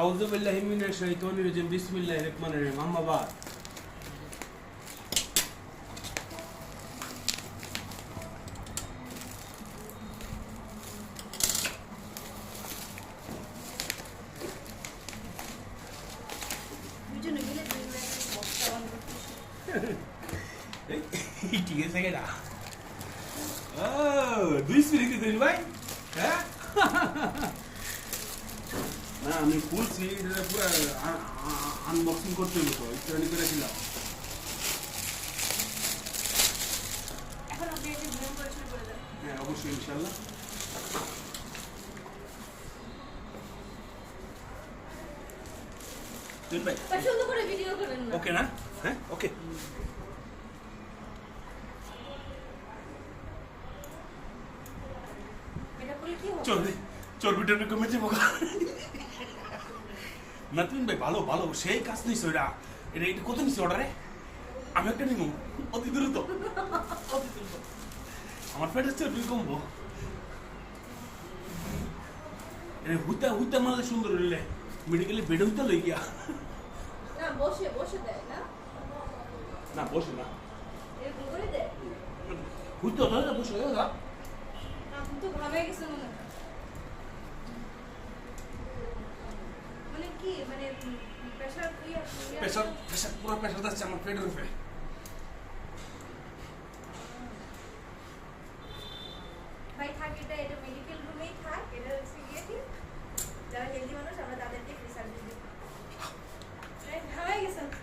আউযু বিল্লাহি মিনাশ শাইতানির রাজিম বিসমিল্লাহির রহমানির রহিম। আম্মা বাদ। ঠিক আছে কেডা ও দুই স্পিরিট দিন ভাই? হ্যাঁ? আমি ফুল সিলিন্ডারে পুরো আনবক্সিং করতে হলো তো একটুখানি করে দিলাম হ্যাঁ অবশ্যই ইনশাল্লাহ ওকে না। হ্যাঁ ওকে এটা করলে কি চর্বিটা কমে যাব। না ভাই ভালো ভালো সেই কাজ নিস ওইটা এটা এটা কত নিস অর্ডারে আমি একটা নিব অতি দ্রুত। অতি দ্রুত আমার পেটের চর্বি কমবো। এটা হুতা হুতা মারলে সুন্দর হইলে। মেডিকেলে বেডে হুতা লই গিয়া না বসে বসে দেয় না? না বসে না। এরকম করে দেয়? হুতা ধরে বসে না তো ঘামে গেছে মনে হয়। প্রেশার প্রেশার পুরো প্রেশার যাচ্ছে আমার পেটের উপরে। ভাই থাকিটা এটা